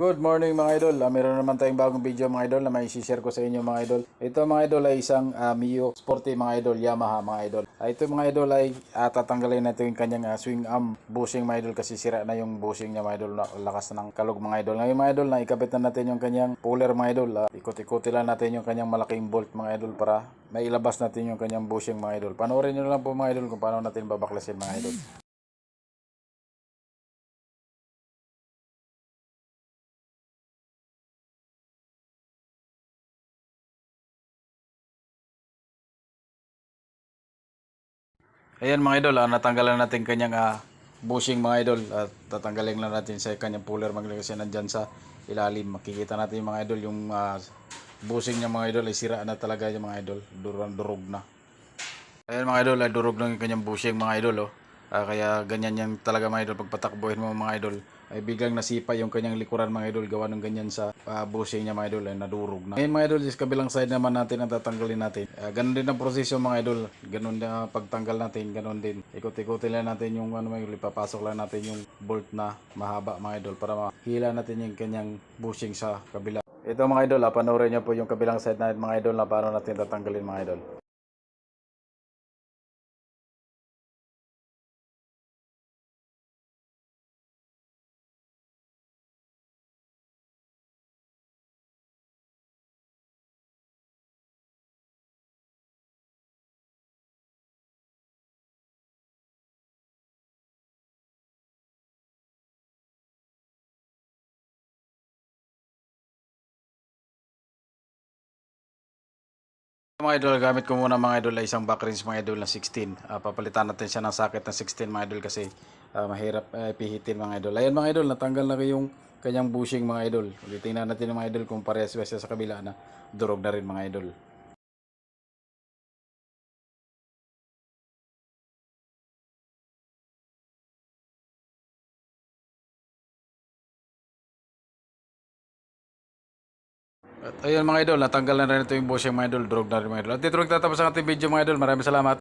Good morning mga idol. Ah, meron naman tayong bagong video mga idol na may share ko sa inyo mga idol. Ito mga idol ay isang ah, Mio Sporty mga idol, Yamaha mga idol. Ah, ito mga idol ay ah, tatanggalin natin yung kanyang ah, swing arm bushing mga idol kasi sira na yung bushing niya mga idol. Na, lakas ng kalog mga idol. Ngayon mga idol na ikabit na natin yung kanyang puller mga idol. Ah, ikot-ikuti lang natin yung kanyang malaking bolt mga idol para mailabas natin yung kanyang bushing mga idol. Panoorin nyo lang po mga idol kung paano natin babaklasin mga idol. Ayan mga idol, ah, natanggalan natin kanyang ah, bushing mga idol at tatanggalin lang natin sa kanyang puller mga kasi nandyan sa ilalim. Makikita natin mga idol yung ah, bushing niya mga idol ay sira na talaga yung mga idol. Durog, durog na. Ayan mga idol, ay durog na yung kanyang bushing mga idol oh. Ah, kaya ganyan yan talaga mga idol pag patakbuhin mo mga idol ay biglang nasipa yung kanyang likuran mga idol gawa ng ganyan sa ah, bushing niya mga idol ay nadurog na. Ngayon mga idol, sa kabilang side naman natin ang tatanggalin natin. Ah, ganun din ang proseso mga idol. Ganun din ang pagtanggal natin, ganun din. Ikot-ikutin lang natin yung ano mga idol, ipapasok lang natin yung bolt na mahaba mga idol para mahila natin yung kanyang bushing sa kabila. Ito mga idol, ah, panoorin niyo po yung kabilang side natin mga idol na paano natin tatanggalin mga idol. Mga idol, gamit ko muna mga idol ay isang back range mga idol na 16. Ah, papalitan natin siya ng socket na 16 mga idol kasi ah, mahirap eh, pihitin mga idol. Ayan mga idol, natanggal na yung kanyang bushing mga idol. Ulitin natin mga idol kung parehas ba sa kabila na durog na rin mga idol. At ayun mga idol, natanggal na rin ito yung bushing mga idol, durog na rin mga idol. At dito nagtatapos ang ating video mga idol. Maraming salamat.